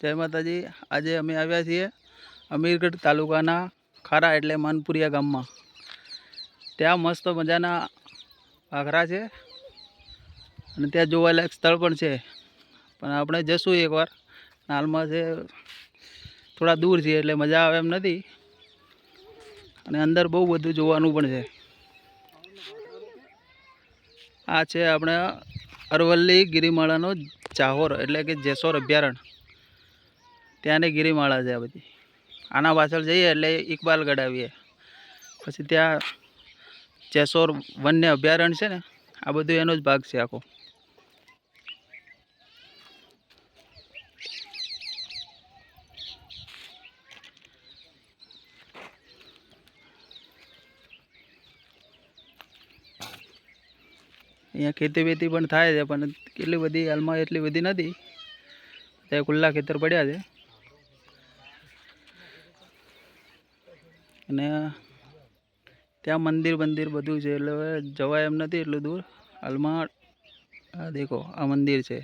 જય માતાજી. આજે અમે આવ્યા છીએ અમીરગઢ તાલુકાના ખારા એટલે માનપુરિયા ગામમાં. ત્યાં મસ્ત મજાના આખરા છે અને ત્યાં જોવાલાયક સ્થળ પણ છે. પણ આપણે જશું એકવાર. હાલમાં છે થોડા દૂર છીએ એટલે મજા આવે એમ નથી. અને અંદર બહુ બધું જોવાનું પણ છે. આ છે આપણે અરવલ્લી ગિરિમાળાનો ચાહોર એટલે કે જેસોર અભયારણ્ય. ત્યાંની ગિરિમાળા છે આ બધી. આના પાછળ જઈએ એટલે ઇકબાલગઢ આવીએ. પછી ત્યાં જેસોર વન્ય અભયારણ્ય છે ને, આ બધું એનો જ ભાગ છે આખો. અહીંયા ખેતી વેતી પણ થાય છે, પણ કેટલી બધી હાલમાં એટલી બધી નથી. ત્યાં ખુલ્લા ખેતર પડ્યા છે. અને ત્યાં મંદિર બંદિર બધું છે, એટલે હવે જવાય એમ નથી એટલું દૂર. હાલમાં, આ દેખો, આ મંદિર છે.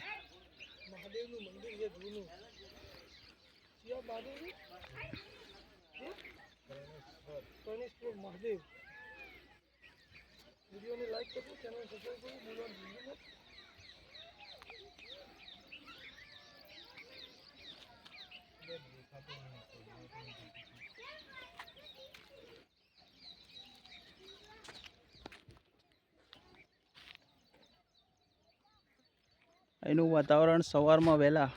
એનું વાતાવરણ સવારમાં વહેલા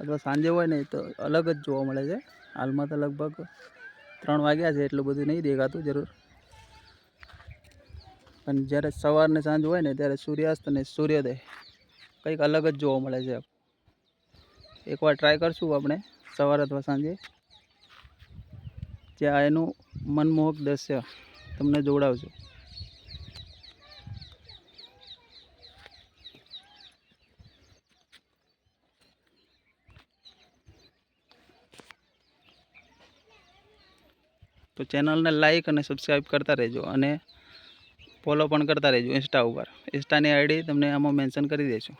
અથવા સાંજે હોય ને તો અલગ જ જોવા મળે છે. હાલમાં તો લગભગ ત્રણ વાગ્યા છે, એટલું બધું નહીં દેખાતું જરૂર. પણ જ્યારે સવાર ને સાંજ હોય ને ત્યારે સૂર્યાસ્ત અને સૂર્યોદય કંઈક અલગ જ જોવા મળે છે. એકવાર ટ્રાય કરશું આપણે સવાર અથવા સાંજે. જ્યાં એનું મનમોહક દ્રશ્ય તમને જોવડાવશું તો ચેનલને લાઈક અને સબસ્ક્રાઈબ કરતા રહેજો અને ફોલો પણ કરતા રહેજો ઇન્સ્ટા ઉપર. ઇન્સ્ટાની આઈડી તમને આમાં મેન્શન કરી દઈશું.